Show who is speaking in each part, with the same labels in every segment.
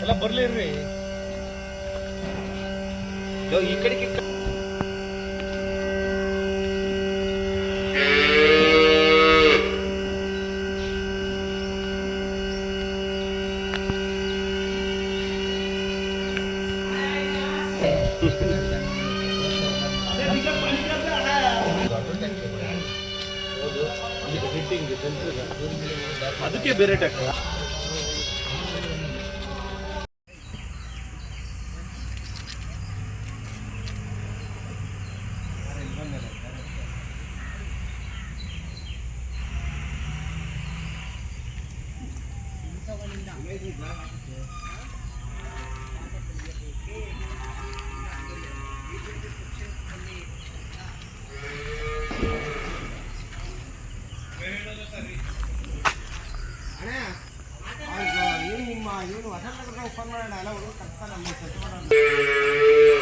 Speaker 1: ಎಲ್ಲ ಬರ್ಲಿರ್ರಿ ಈ ಕಡೆಗೆ ಅದಕ್ಕೆ ಬೇರೆ ಟ್ಯಾಕ್ಟರ್
Speaker 2: ಏನು ನಿಮ್ಮ ಏನು ಹೊಸ ಓಪನ್ ಮಾಡೋಣ ಎಲ್ಲ ಹುಡುಗ ಕರ್ಕೊಂಡು ಅಲ್ಲಿ set ಮಾಡೋಣ.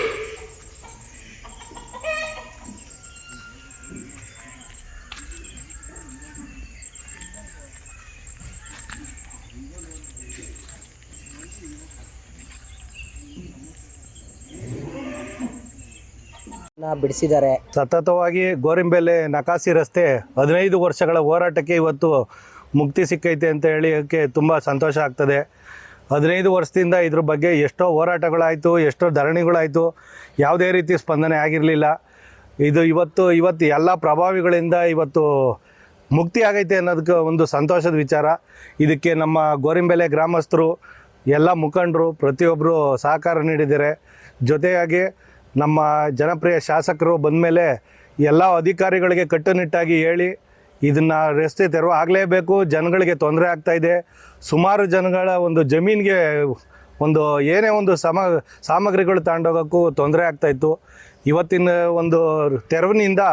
Speaker 3: ಬಿಡಿಸಿದ್ದಾರೆ.
Speaker 4: ಸತತವಾಗಿ ಗೋರಿಂಬೆಲೆ ನಕಾಸಿ ರಸ್ತೆ ಹದಿನೈದು ವರ್ಷಗಳ ಹೋರಾಟಕ್ಕೆ ಇವತ್ತು ಮುಕ್ತಿ ಸಿಕ್ಕೈತೆ ಅಂತ ಹೇಳಿಕ್ಕೆ ತುಂಬ ಸಂತೋಷ ಆಗ್ತದೆ. ಹದಿನೈದು ವರ್ಷದಿಂದ ಇದ್ರ ಬಗ್ಗೆ ಎಷ್ಟೋ ಹೋರಾಟಗಳಾಯಿತು, ಎಷ್ಟೋ ಧರಣಿಗಳಾಯಿತು, ಯಾವುದೇ ರೀತಿ ಸ್ಪಂದನೆ ಆಗಿರಲಿಲ್ಲ. ಇದು ಇವತ್ತು ಇವತ್ತು ಎಲ್ಲ ಪ್ರಭಾವಿಗಳಿಂದ ಇವತ್ತು ಮುಕ್ತಿ ಆಗೈತೆ ಅನ್ನೋದಕ್ಕೆ ಒಂದು ಸಂತೋಷದ ವಿಚಾರ. ಇದಕ್ಕೆ ನಮ್ಮ ಗೋರಿಂಬೆಲೆ ಗ್ರಾಮಸ್ಥರು, ಎಲ್ಲ ಮುಖಂಡರು ಪ್ರತಿಯೊಬ್ಬರು ಸಹಕಾರ ನೀಡಿದ್ದಾರೆ. ಜೊತೆಯಾಗಿ ನಮ್ಮ ಜನಪ್ರಿಯ ಶಾಸಕರು ಬಂದಮೇಲೆ ಎಲ್ಲ ಅಧಿಕಾರಿಗಳಿಗೆ ಕಟ್ಟುನಿಟ್ಟಾಗಿ ಹೇಳಿ ಇದನ್ನು ರಸ್ತೆ ತೆರವು ಆಗಲೇಬೇಕು. ಜನಗಳಿಗೆ ತೊಂದರೆ ಆಗ್ತಾ ಇದೆ. ಸುಮಾರು ಜನಗಳ ಒಂದು ಜಮೀನಿಗೆ ಒಂದು ಏನೇ ಒಂದು ಸಮ, ಸಾಮಗ್ರಿಗಳು ತಗೊಂಡೋಗೋಕ್ಕೂ ತೊಂದರೆ ಆಗ್ತಾಯಿತ್ತು ಇವತ್ತಿನ ಒಂದು ತೆರವಿನಿಂದ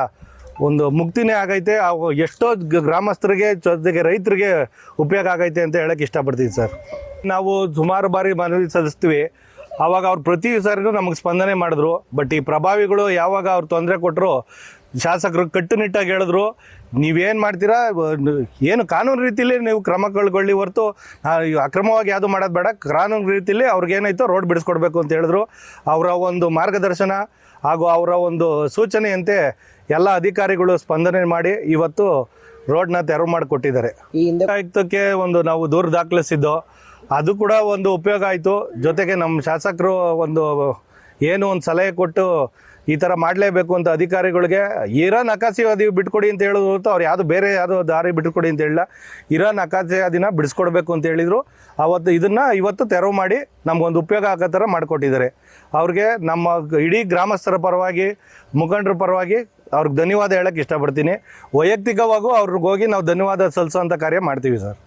Speaker 4: ಒಂದು ಮುಕ್ತಿನೇ ಆಗೈತೆ. ಅವು ಎಷ್ಟೋ ಗ್ರಾಮಸ್ಥರಿಗೆ, ಜೊತೆಗೆ ರೈತರಿಗೆ ಉಪಯೋಗ ಆಗೈತೆ ಅಂತ ಹೇಳಕ್ಕೆ ಇಷ್ಟಪಡ್ತೀನಿ ಸರ್. ನಾವು ಸುಮಾರು ಬಾರಿ ಮನವಿ ಸಲ್ಲಿಸ್ತೀವಿ. ಆವಾಗ ಅವ್ರು ಪ್ರತಿ ಸಾರಿನೂ ನಮಗೆ ಸ್ಪಂದನೆ ಮಾಡಿದ್ರು. ಬಟ್ ಈ ಪ್ರಭಾವಿಗಳು ಯಾವಾಗ ಅವ್ರು ತೊಂದರೆ ಕೊಟ್ಟರು ಶಾಸಕರು ಕಟ್ಟುನಿಟ್ಟಾಗಿ ಹೇಳಿದ್ರು ನೀವೇನು ಮಾಡ್ತೀರಾ? ಏನು ಕಾನೂನು ರೀತಿಯಲ್ಲಿ ನೀವು ಕ್ರಮ ಕೈಗೊಳ್ಳಿ ಹೊರತು ಅಕ್ರಮವಾಗಿ ಯಾವುದು ಮಾಡೋದು ಬೇಡ. ಕಾನೂನು ರೀತಿಯಲ್ಲಿ ಅವ್ರಿಗೇನಾಯ್ತು ರೋಡ್ ಬಿಡಿಸ್ಕೊಡ್ಬೇಕು ಅಂತ ಹೇಳಿದ್ರು. ಅವರ ಒಂದು ಮಾರ್ಗದರ್ಶನ ಹಾಗೂ ಅವರ ಒಂದು ಸೂಚನೆಯಂತೆ ಎಲ್ಲ ಅಧಿಕಾರಿಗಳು ಸ್ಪಂದನೆ ಮಾಡಿ ಇವತ್ತು ರೋಡ್ನ ತೆರವು ಮಾಡಿಕೊಟ್ಟಿದ್ದಾರೆ.
Speaker 3: ಈ
Speaker 4: ಆಯುಕ್ತಕ್ಕೆ ಒಂದು ನಾವು ದೂರ ದಾಖಲಿಸಿದ್ದು. ಅದು ಕೂಡ ಒಂದು ಉಪಯೋಗ ಆಯಿತು. ಜೊತೆಗೆ ನಮ್ಮ ಶಾಸಕರು ಒಂದು ಏನು ಒಂದು ಸಲಹೆ ಕೊಟ್ಟು ಈ ಥರ ಮಾಡಲೇಬೇಕು ಅಂತ ಅಧಿಕಾರಿಗಳಿಗೆ ಇರೋ ನಕಾಸಿ ಅದು ಬಿಟ್ಕೊಡಿ ಅಂತ ಹೇಳಿದ್ರು ಹೊರತು ಅವ್ರು ಯಾವುದು ಬೇರೆ ಯಾವುದೋ ದಾರಿ ಬಿಟ್ಕೊಡಿ ಅಂತ ಹೇಳಿಲ್ಲ. ಇರೋ ನಕಾಸಿ ಅದನ್ನ ಬಿಡಿಸ್ಕೊಡ್ಬೇಕು ಅಂತ ಹೇಳಿದರು. ಅವತ್ತು ಇದನ್ನು ಇವತ್ತು ತೆರವು ಮಾಡಿ ನಮ್ಗೊಂದು ಉಪಯೋಗ ಆಗೋ ಥರ ಮಾಡಿಕೊಟ್ಟಿದ್ದಾರೆ. ಅವ್ರಿಗೆ ನಮ್ಮ ಇಡೀ ಗ್ರಾಮಸ್ಥರ ಪರವಾಗಿ, ಮುಖಂಡರ ಪರವಾಗಿ ಅವ್ರಿಗೆ ಧನ್ಯವಾದ ಹೇಳಕ್ಕೆ ಇಷ್ಟಪಡ್ತೀನಿ. ವೈಯಕ್ತಿಕವಾಗೂ ಅವ್ರಿಗೆ ಹೋಗಿ ನಾವು ಧನ್ಯವಾದ ಸಲ್ಲಿಸುವಂತ ಕಾರ್ಯ ಮಾಡ್ತೀವಿ ಸರ್.